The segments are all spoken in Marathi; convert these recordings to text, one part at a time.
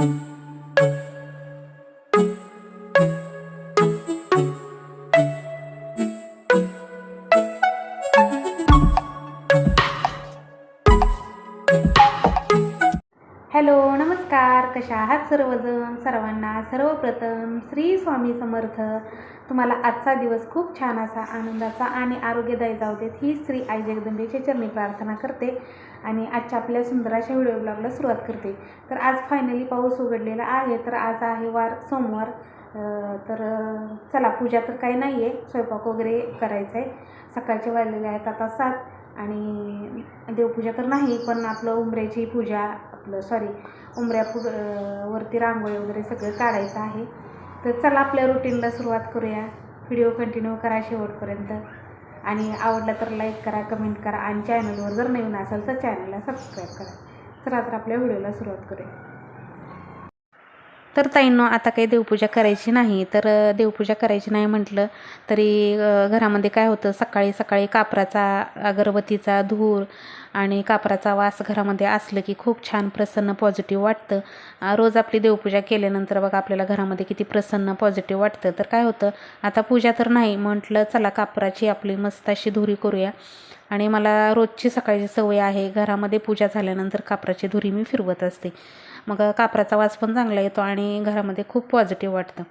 Bye. कशा आहात सर्वजण सर्वांना सर्वप्रथम श्री स्वामी समर्थ. तुम्हाला आजचा दिवस खूप छान असा आनंदाचा आणि आरोग्यदायी जाऊ देत. ही श्री आई जगदंबेच्या चरणी प्रार्थना करते आणि आजच्या आपल्या सुंदर अशा व्हिडिओ ब्लॉगला सुरुवात करते. तर आज फायनली पाऊस उघडलेला आहे तर आज आहे वार सोमवार. तर चला पूजा तर काही नाही आहे स्वयंपाक वगैरे करायचा आहे सकाळचे वाढलेले आहेत आता सात आणि देवपूजा तर नाही पण आपलं उमऱ्याची पूजा आपलं सॉरी उंबऱ्या पुढ वरती रांगोळी वगैरे सगळं काढायचं आहे. तर चला आपल्या रुटीनला सुरुवात करूया. व्हिडिओ कंटिन्यू करा शेवटपर्यंत. आणि आवडला तर लाईक करा कमेंट करा. आणि चॅनलवर जर नवीन असेल तर चॅनलला सबस्क्राईब करा. चला तर आपल्या व्हिडिओला सुरुवात करूया. तर ताईंनो आता काही देवपूजा करायची नाही तर देवपूजा करायची नाही म्हटलं तरी घरामध्ये काय होतं सकाळी सकाळी कापराचा अगरबत्तीचा धूर आणि कापराचा वास घरामध्ये असलं की खूप छान प्रसन्न पॉझिटिव्ह वाटतं. रोज आपली देवपूजा केल्यानंतर बघा आपल्याला घरामध्ये किती प्रसन्न पॉझिटिव्ह वाटतं. तर काय होतं आता पूजा तर नाही म्हटलं चला कापराची आपली मस्त अशी धुरी करूया. आणि मला रोजची सकाळची सवय आहे. घरामध्ये पूजा झाल्यानंतर कापराची धुरी मी फिरवत असते. मग कापराचा वास पण चांगला येतो आणि घरामध्ये खूप पॉझिटिव्ह वाटतं.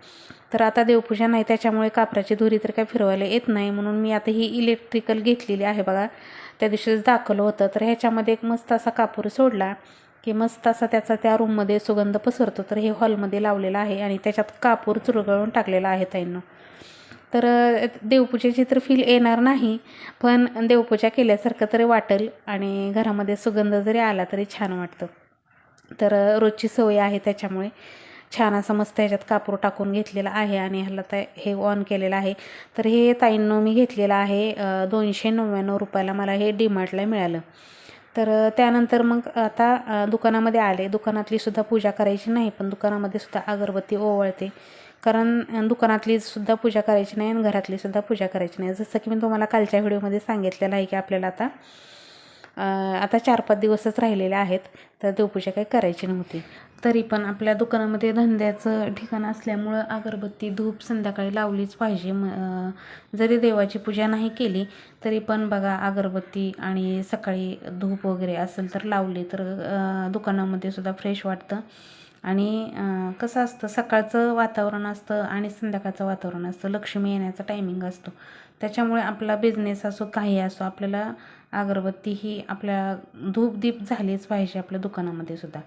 तर आता देवपूजा नाही त्याच्यामुळे कापराची धुरी तर काय फिरवायला येत नाही. म्हणून मी आता ही इलेक्ट्रिकल घेतलेली आहे बघा. त्या दिवशीच दाखवलं होतं. तर ह्याच्यामध्ये एक मस्त असा कापूर सोडला की मस्त असा त्याचा त्या रूममध्ये सुगंध पसरतो. तर हे हॉलमध्ये लावलेलं आहे आणि त्याच्यात कापूर चुरगळून टाकलेला आहे ताईंनो. तर देवपूजेची तर फील येणार नाही पण देवपूजा केल्यासारखं तरी वाटेल आणि घरामध्ये सुगंध जरी आला तरी छान वाटतं. तर रोजची सवय आहे त्याच्यामुळे छान असं मस्त ह्याच्यात कापूर टाकून घेतलेला आहे आणि ह्याला त्या हे ऑन केलेलं आहे. तर हे ताईंनो मी घेतलेलं आहे दोनशे नव्याण्णव रुपयाला मला हे डीमार्टला मिळालं. तर त्यानंतर मग आता दुकानामध्ये आले. दुकानातली सुद्धा पूजा करायची नाही पण दुकानामध्ये सुद्धा अगरबत्ती ओवळते. कारण दुकानातलीसुद्धा दुकानातली सुद्धा पूजा करायची नाही आणि घरातली सुद्धा पूजा करायची नाही. जसं की मी तुम्हाला कालच्या व्हिडिओमध्ये सांगितलेलं आहे की आपल्याला आता आता चार पाच दिवसच राहिलेले आहेत तर देवपूजा काही करायची नव्हती. तरी पण आपल्या दुकानामध्ये धंद्याचं ठिकाण असल्यामुळं अगरबत्ती धूप संध्याकाळी लावलीच पाहिजे. म जरी देवाची पूजा नाही केली तरी पण बघा अगरबत्ती आणि सकाळी धूप वगैरे असेल तर लावली तर दुकानामध्ये सुद्धा फ्रेश वाटतं. आणि कसं असतं सकाळचं वातावरण असतं आणि संध्याकाळचं वातावरण असतं. लक्ष्मी येण्याचा टायमिंग असतो. त्याच्यामुळे आपला बिझनेस असो काही असो आपल्याला अगरबत्ती ही आपल्या धूपदीप झालीच पाहिजे आपल्या दुकानामध्ये सुद्धा.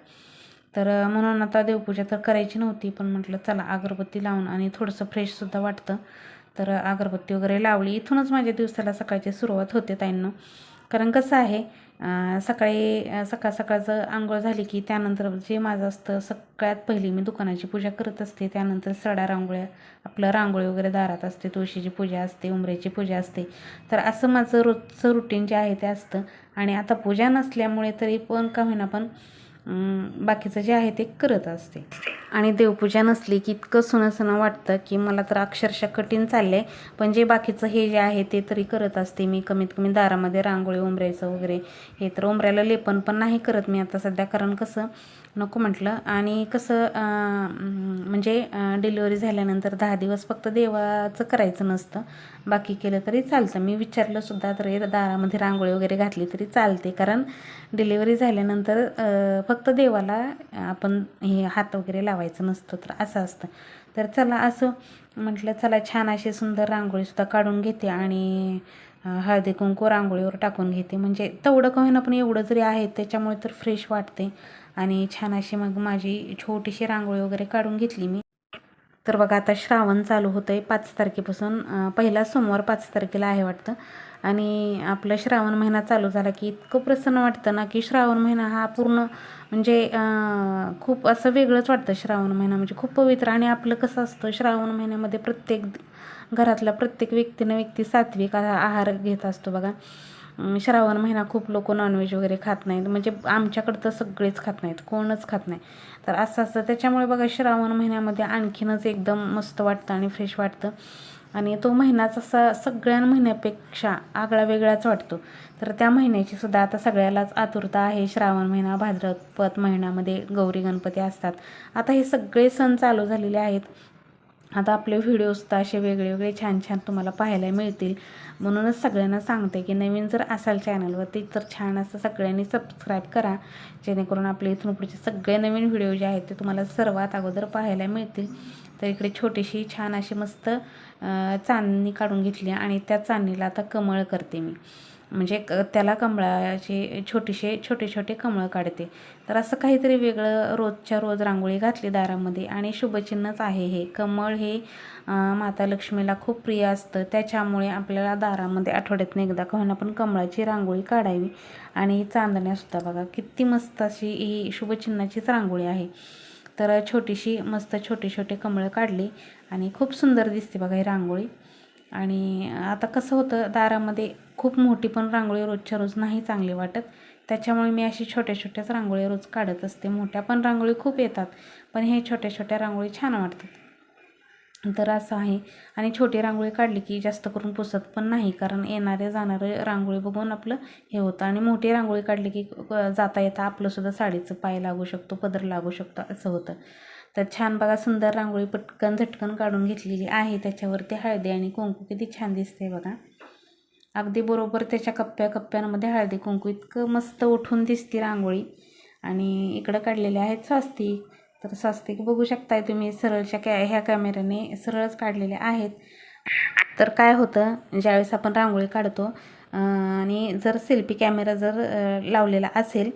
तर म्हणून आता देवपूजा तर करायची नव्हती पण म्हटलं चला अगरबत्ती लावून आणि थोडंसं फ्रेशसुद्धा वाटतं. तर अगरबत्ती वगैरे लावली. इथूनच माझ्या दिवसाला सकाळची सुरुवात होते ताईंनो. कारण कसं आहे सकाळी सकाळ सकाळचं आंघोळ झाली की त्यानंतर जे माझं असतं सगळ्यात पहिली मी दुकानाची पूजा करत असते. त्यानंतर सडा रांगोळ्या आपलं रांगोळी वगैरे दारात असते तुळशीची पूजा असते उंबऱ्याची पूजा असते. तर असं माझं रोजचं रुटीन जे आहे ते असतं. आणि आता पूजा नसल्यामुळे तरी पण का होईना पण बाकीचं जे आहे ते करत असते. आणि देवपूजा नसली की इतकं सुनं वाटतं की मला तर अक्षरशः कठीण चाललं आहे पण जे बाकीचं हे जे आहे ते तरी करत असते मी. कमीत कमी दारामध्ये रांगोळी उंबरायचं वगैरे. हे तर उंबऱ्याला लेपन पण नाही करत मी आता सध्या. कारण कसं नको म्हटलं. आणि कसं म्हणजे डिलिव्हरी झाल्यानंतर दहा दिवस फक्त देवाचं करायचं नसतं. बाकी केलं तरी चालतं. मी विचारलं सुद्धा तरी दारामध्ये रांगोळी वगैरे घातली तरी चालते. कारण डिलिव्हरी झाल्यानंतर फक्त देवाला आपण हे हात वगैरे लावायचं नसतं तर असं असतं. तर चला असं म्हटलं चला छान अशी सुंदर रांगोळीसुद्धा काढून घेते आणि हळदी कुंकू रांगोळीवर टाकून घेते. म्हणजे तेवढं का होईना पण एवढं जरी आहे त्याच्यामुळे तर फ्रेश वाटते. आणि छान अशी मग माझी छोटीशी रांगोळी वगैरे काढून घेतली मी. तर बघा आता श्रावण चालू होतं आहे पाच तारखेपासून. पहिला सोमवार पाच तारखेला आहे वाटतं. आणि आपलं श्रावण महिना चालू झाला की इतकं प्रसन्न वाटतं ना की श्रावण महिना हा पूर्ण म्हणजे खूप असं वेगळंच वाटतं श्रावण महिना. म्हणजे खूप पवित्र आणि आपलं कसं असतं श्रावण महिन्यामध्ये प्रत्येक घरातला प्रत्येक व्यक्तीनं व्यक्ती सात्विक आहार घेत असतो बघा. श्रावण महिना खूप लोक नॉनव्हेज वगैरे खात नाहीत. म्हणजे आमच्याकडं तर सगळेच खात नाहीत. कोणच खात नाही. तर असं असतं त्याच्यामुळे बघा श्रावण महिन्यामध्ये आणखीनच एकदम मस्त वाटतं आणि फ्रेश वाटतं. आणि तो महिनाच असा सगळ्या महिन्यापेक्षा आगळा वेगळाच वाटतो. तर त्या महिन्याची सुद्धा आता सगळ्यालाच आतुरता आहे. श्रावण महिना भाद्रपद महिन्यामध्ये गौरी गणपती असतात. आता हे सगळे सण चालू झालेले आहेत. आता आपले व्हिडिओसुद्धा असे वेगळे वेगळे छान छान तुम्हाला पाहायला मिळतील. म्हणूनच सगळ्यांना सांगते की नवीन जर असाल चॅनलवरती तर छान असं सगळ्यांनी सबस्क्राईब करा. जेणेकरून आपले इथून पुढचे सगळे नवीन व्हिडिओ जे आहेत ते तुम्हाला सर्वात अगोदर पाहायला मिळतील. तर इकडे छोटीशी छान अशी मस्त चांदणी काढून घेतली आणि त्या चांदणीला आता कमळ करते मी. म्हणजे क त्याला कमळाचे छोटेसे छोटे छोटे कमळ काढते. तर असं काहीतरी वेगळं रोजच्या रोज रांगोळी घातली दारामध्ये आणि शुभचिन्हच आहे हे. कमळ हे माता लक्ष्मीला खूप प्रिय असतं. त्याच्यामुळे आपल्याला दारामध्ये आठवड्यातनं एकदा का होईना पण कमळाची रांगोळी काढावी. आणि चांदण्यासुद्धा बघा किती मस्त अशी ही शुभचिन्हाचीच रांगोळी आहे. तर छोटीशी मस्त छोटे छोटे कमळं काढली आणि खूप सुंदर दिसते बघा ही रांगोळी. आणि आता कसं होतं दारामध्ये खूप मोठी पण रांगोळी रोजच्या रोज नाही चांगली वाटत. त्याच्यामुळे मी अशी छोट्या छोट्याच रांगोळी रोज काढत असते. मोठ्या पण रांगोळी खूप येतात पण हे छोट्या छोट्या रांगोळी छान वाटतात. तर असं आहे. आणि छोटी रांगोळी काढली की जास्त करून पुसत पण नाही कारण येणारे जाणारे रांगोळी बघून आपलं हे होतं. आणि मोठी रांगोळी काढली की जाता येता आपलंसुद्धा साडीचं पाय लागू शकतो पदर लागू शकतो असं होतं. तर छान बघा सुंदर रांगोळी पटकन झटकन काढून घेतलेली आहे. त्याच्यावरती हळदी आणि कुंकू किती छान दिसते बघा. अगदी बरोबर त्याच्या कप्प्या कप्प्यांमध्ये हळदी कुंकू. इतकं मस्त उठून दिसते रांगोळी. आणि इकडं काढलेले आहेत स्वस्तिक. तर स्वस्तिक बघू शकताय तुम्ही सरळच्या कॅ ह्या कॅमेऱ्याने सरळच काढलेले आहेत. तर काय होतं ज्यावेळेस आपण रांगोळी काढतो आणि जर सेल्फी कॅमेरा जर लावलेला असेल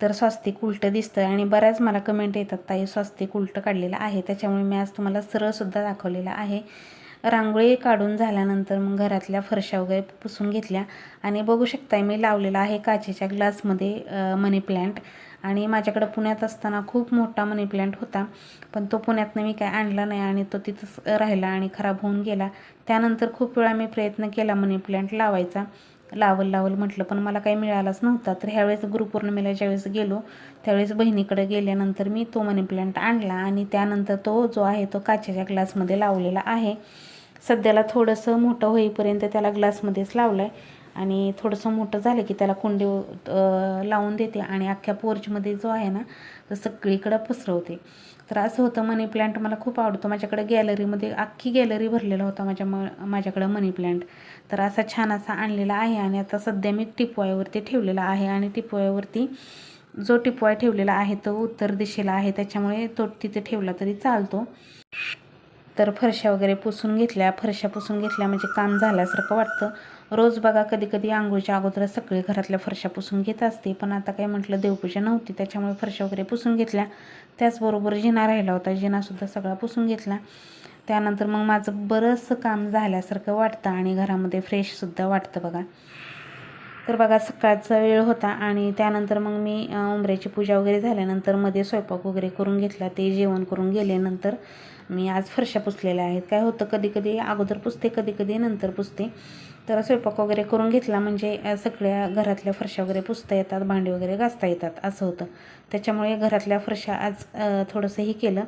तर स्वस्तिक उलटं दिसतं आणि बऱ्याच मला कमेंट येतात ताई स्वस्तिक उलटं काढलेलं आहे. त्याच्यामुळे मी आज तुम्हाला सरळसुद्धा दाखवलेलं आहे. रांगोळी काढून झाल्यानंतर मग घरातल्या फरशा वगैरे पुसून घेतल्या. आणि बघू शकताय मी लावलेला आहे काचेच्या ग्लासमध्ये मनी प्लॅन्ट आणि माझ्याकडं पुण्यात असताना खूप मोठा मनी प्लॅन्ट होता. पण तो पुण्यातनं मी काय आणला नाही आणि तो तिथंच राहिला आणि खराब होऊन गेला. त्यानंतर खूप वेळा मी प्रयत्न केला मनी प्लॅन्ट लावायचा. लावल लावल म्हटलं पण मला काही मिळालाच नव्हता. तर ह्यावेळेस गुरुपौर्णिमेला ज्यावेळेस गेलो त्यावेळेस बहिणीकडे गेल्यानंतर मी तो मनी प्लांट आणला आणि त्यानंतर तो जो आहे तो काचेच्या ग्लासमध्ये लावलेला आहे. सध्याला थोडंसं मोठं होईपर्यंत त्याला ग्लासमध्येच लावलं आहे आणि थोडंसं मोठं झालं की त्याला कुंडी लावून देते आणि अख्ख्या पोर्चमध्ये जो आहे ना तो सगळीकडं पसरवते. तर असं होतं मनी प्लॅन्ट मला खूप आवडतो. माझ्याकडे गॅलरीमध्ये अख्खी गॅलरी भरलेला होता माझ्या म माझ्याकडं मनी प्लॅन्ट तर असा छान असा आणलेला आहे आणि आता सध्या मी टिपवायावरती ठेवलेला आहे आणि टिपवायावरती जो टिपवाय ठेवलेला आहे तो उत्तर दिशेला आहे. त्याच्यामुळे तो तिथे ठेवला तरी चालतो. तर फरशा वगैरे पुसून घेतल्या. फरशा पुसून घेतल्या म्हणजे काम झाल्यासारखं वाटतं. रोज बघा कधी कधी आंघोळीच्या अगोदर सगळे घरातल्या फरशा पुसून घेत असते. पण आता काय म्हटलं देवपूजा नव्हती त्याच्यामुळे फरशा वगैरे पुसून घेतल्या. त्याचबरोबर जिना राहिला होता. जिनासुद्धा सगळा पुसून घेतला. त्यानंतर मग माझं बरंचसं काम झाल्यासारखं वाटतं आणि घरामध्ये फ्रेशसुद्धा वाटतं बघा. तर बघा सकाळचा वेळ होता आणि त्यानंतर मग मी उंबऱ्याची पूजा वगैरे झाल्यानंतरमध्ये स्वयंपाक वगैरे करून घेतला. ते जेवण करून गेल्यानंतर मी आज फरशा पुसलेल्या आहेत. काय होतं कधी कधी अगोदर पुसते कधी कधी नंतर पुसते. तर स्वयंपाक वगैरे करून घेतला म्हणजे सगळ्या घरातल्या फरशा वगैरे पुसता येतात भांडी वगैरे घासता येतात असं होतं. त्याच्यामुळे घरातल्या फरशा आज थोडंसं हे केलं.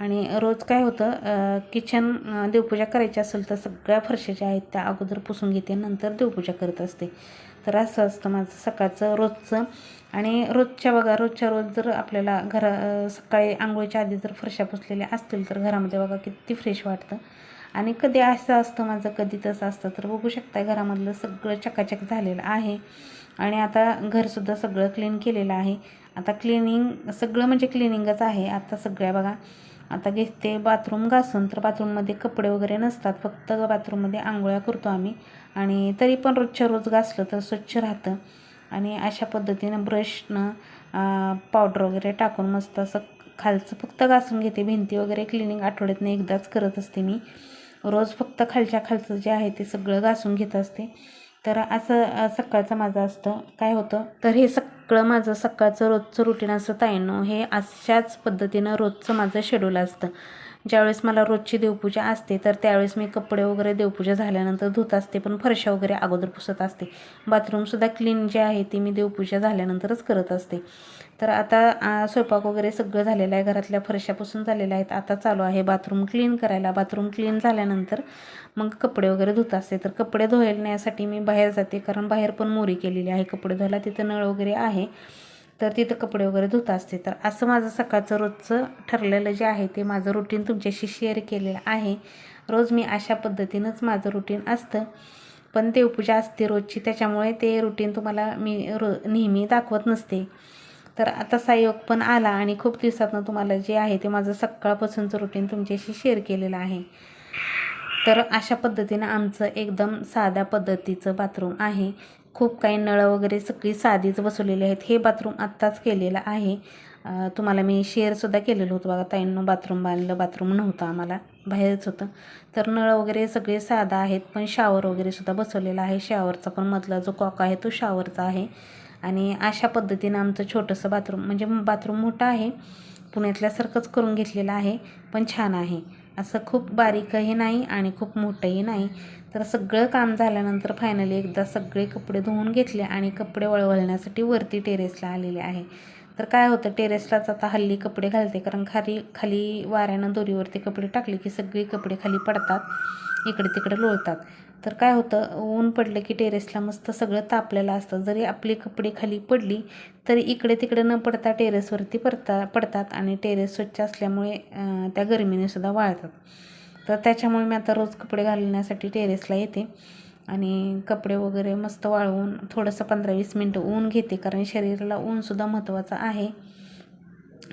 आणि रोज काय होतं किचन देवपूजा करायची असेल तर सगळ्या फरशा ज्या आहेत त्या अगोदर पुसून घेते नंतर देवपूजा करत असते. तर असं असतं माझं सकाळचं रोजचं. आणि रोजच्या बघा रोजच्या रोज जर आपल्याला घरा सकाळी आंघोळीच्या आधी जर फरशा पुसलेल्या असतील तर घरामध्ये बघा किती फ्रेश वाटतं. आणि कधी असं असतं माझं कधी तसं असतं. तर बघू शकता घरामधलं सगळं चकाचक झालेलं आहे. आणि आता घरसुद्धा सगळं क्लीन केलेलं आहे. आता क्लिनिंग सगळं म्हणजे क्लिनिंगच आहे. आता सगळ्या बघा आता घेते बाथरूम घासून तर बाथरूममध्ये कपडे वगैरे नसतात फक्त बाथरूममध्ये आंघोळ्या करतो आम्ही. आणि तरी पण रोजच्या रोज घासलं तर स्वच्छ राहतं. आणि अशा पद्धतीनं ब्रशनं पावडर वगैरे टाकून मस्त असं खालचं फक्त घासून घेते. भिंती वगैरे क्लिनिंग आठवड्यातनं एकदाच करत असते मी. रोज फक्त खालच्या खालचं जे आहे ते सगळं घासून घेत असते. तर असं सकाळचं माझं असतं. काय होतं? तर हे सगळं माझं सकाळचं रोजचं रुटीन असं ताईनो हे अशाच पद्धतीनं रोजचं माझं शेड्यूल असतं. ज्यावेळेस मला रोजची देवपूजा असते तर त्यावेळेस मी कपडे वगैरे देवपूजा झाल्यानंतर धुत असते पण फरशा वगैरे अगोदर पुसत असते. बाथरूमसुद्धा क्लीन जे आहे ते मी देवपूजा झाल्यानंतरच करत असते. तर आता स्वयंपाक वगैरे सगळं झालेलं आहे घरातल्या फरशापासून झालेल्या आहेत. आता चालू आहे बाथरूम क्लीन करायला. बाथरूम क्लीन झाल्यानंतर मग कपडे वगैरे धुत असते. तर कपडे धुण्यासाठी मी बाहेर जाते कारण बाहेर पण मोरी केलेली आहे. कपडे धुवायला तिथं नळ वगैरे आहे. तर तिथं कपडे वगैरे धुत असते. तर असं माझं सकाळचं रोजचं ठरलेलं जे आहे ते माझं रुटीन तुमच्याशी शेअर केलेलं आहे. रोज मी अशा पद्धतीनंच माझं रुटीन असतं. पण देवपूजा असते रोजची त्याच्यामुळे ते रुटीन तुम्हाला मी रो नेहमी दाखवत नसते. तर आता सहयोग पण आला आणि खूप दिवसातनं तुम्हाला जे आहे ते माझं सकाळपासूनचं रुटीन तुमच्याशी शेअर केलेलं आहे. तर अशा पद्धतीनं आमचं एकदम साध्या पद्धतीचं बाथरूम आहे. खूप काही नळं वगैरे सगळी साधीच बसवलेली आहेत. हे बाथरूम आत्ताच केलेलं आहे. तुम्हाला मी शेअरसुद्धा केलेलं होतं बघा. ताईंनं बाथरूम बांधलं बाथरूम नव्हतं आम्हाला. बाहेरच होतं. तर नळ वगैरे सगळे साधा आहेत पण शावर वगैरेसुद्धा बसवलेला आहे. शावरचा पण मधला जो कॉक आहे तो शावरचा आहे. आणि अशा पद्धतीनं आमचं छोटंसं बाथरूम म्हणजे बाथरूम मोठं आहे. पुण्यातल्यासारखंच करून घेतलेलं आहे पण छान आहे. असं खूप बारीकही नाही आणि खूप मोठंही नाही. तर सगळं काम झाल्यानंतर फायनली एकदा सगळे कपडे धुवून घेतले आणि कपडे वळवण्यासाठी वरती टेरेसला आलेले आहे. तर काय होतं टेरेसलाच आता हल्ली कपडे घालते. कारण खाली खाली वाऱ्यानं दोरीवरती कपडे टाकले की सगळे कपडे खाली पडतात. इकडे तिकडे लोळतात. तर काय होतं ऊन पडलं की टेरेसला मस्त सगळं तापलेलं असतं. जरी आपली कपडे खाली पडली तरी इकडे तिकडे न पडता टेरेसवरती पडता पडतात आणि टेरेस स्वच्छ असल्यामुळे त्या गरमीने सुद्धा वाळतात. तर त्याच्यामुळे मी आता रोज कपडे घालण्यासाठी टेरेसला येते आणि कपडे वगैरे मस्त वाळवून थोडंसं पंधरा वीस मिनटं ऊन घेते कारण शरीराला ऊनसुद्धा महत्त्वाचं आहे.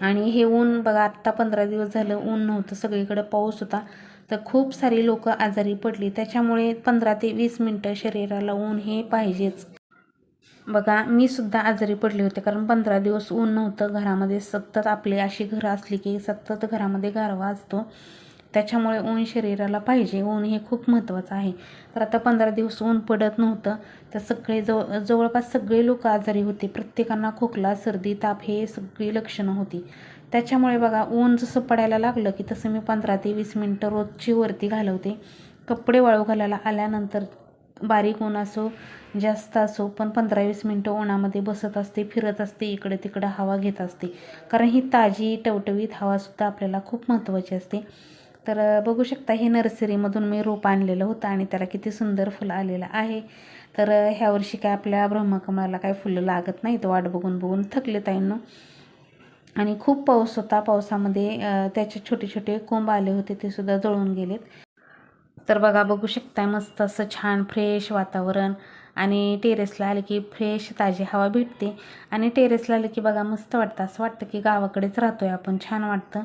आणि हे ऊन बघा आत्ता पंधरा दिवस झालं ऊन नव्हतं. सगळीकडे पाऊस होता. तर खूप सारी लोक आजारी पडली. त्याच्यामुळे पंधरा ते वीस मिनटं शरीराला ऊन हे पाहिजेच. बघा मी सुद्धा आजारी पडले होते कारण पंधरा दिवस ऊन नव्हतं घरामध्ये. सतत आपली अशी घरं असली की सतत घरामध्ये गारवा असतो. त्याच्यामुळे ऊन शरीराला पाहिजे. ऊन हे खूप महत्त्वाचं आहे. तर आता पंधरा दिवस ऊन पडत नव्हतं. तर सगळे जवळ जवळपास सगळे लोक आजारी होते. प्रत्येकांना खोकला सर्दी ताप हे सगळी लक्षणं होती. त्याच्यामुळे बघा ऊन जसं पडायला लागलं की तसं मी पंधरा ते वीस मिनटं रोजची वरती घालवते. कपडे वाळू घालायला आल्यानंतर बारीक ऊन असो जास्त असो पण पंधरा वीस मिनटं उन्हामध्ये बसत असते फिरत असते इकडे तिकडं हवा घेत असते. कारण ही ताजी टवटवीत हवासुद्धा आपल्याला खूप महत्त्वाची असते. तर बघू शकता हे नर्सरीमधून मी रोप आणलेलं होतं आणि त्याला किती सुंदर फुलं आलेलं आहे. तर ह्यावर्षी काय आपल्या ब्रह्मकमळाला काय फुलं लागत नाहीत वाट बघून बघून थकले ताईंनो. आणि खूप पाऊस होता. पावसामध्ये त्याचे छोटे छोटे कोंब आले होते ते सुद्धा जळून गेलेत. तर बघा बघू शकताय मस्त असं छान फ्रेश वातावरण. आणि टेरेसला आले की फ्रेश ताजी हवा भेटते. आणि टेरेसला आलं की बघा मस्त वाटतं. असं वाटतं की गावाकडेच राहतोय आपण. छान वाटतं.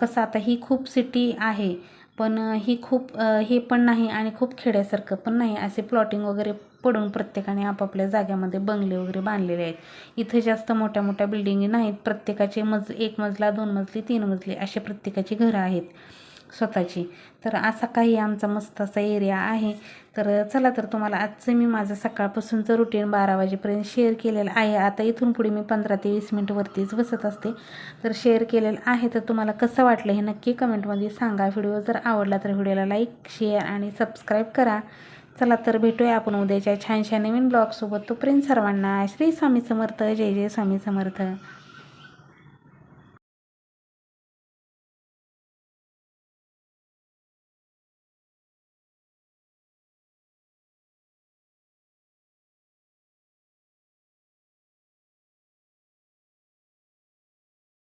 कसं आता ही खूप सिटी आहे. पण ही खूप हे पण नाही आणि खूप खेड्यासारखं पण नाही. असे प्लॉटिंग वगैरे पडून प्रत्येकाने आपापल्या जाग्यामध्ये बंगले वगैरे बांधलेले आहेत. इथे जास्त मोठ्या मोठ्या बिल्डिंगी नाहीत. प्रत्येकाचे मज एक मजला दोन मजली तीन मजली असे प्रत्येकाची घरं आहेत. स्वतःची. तर असा काही आमचा मस्त असा एरिया आहे. तर चला तर तुम्हाला आजचं मी माझं सकाळपासूनचं रुटीन बारा वाजेपर्यंत शेअर केलेलं आहे. आता इथून पुढे मी पंधरा ते वीस मिनटवरतीच बसत असते. तर शेअर केलेलं आहे तर तुम्हाला कसं वाटलं हे नक्की कमेंटमध्ये सांगा. व्हिडिओ जर आवडला तर व्हिडिओला लाईक शेअर आणि सबस्क्राईब करा. चला तर भेटूया आपण उद्याच्या छानशा नवीन ब्लॉगसोबत तोपर्यंत सर्वांना श्री स्वामी समर्थ. जय जय स्वामी समर्थ.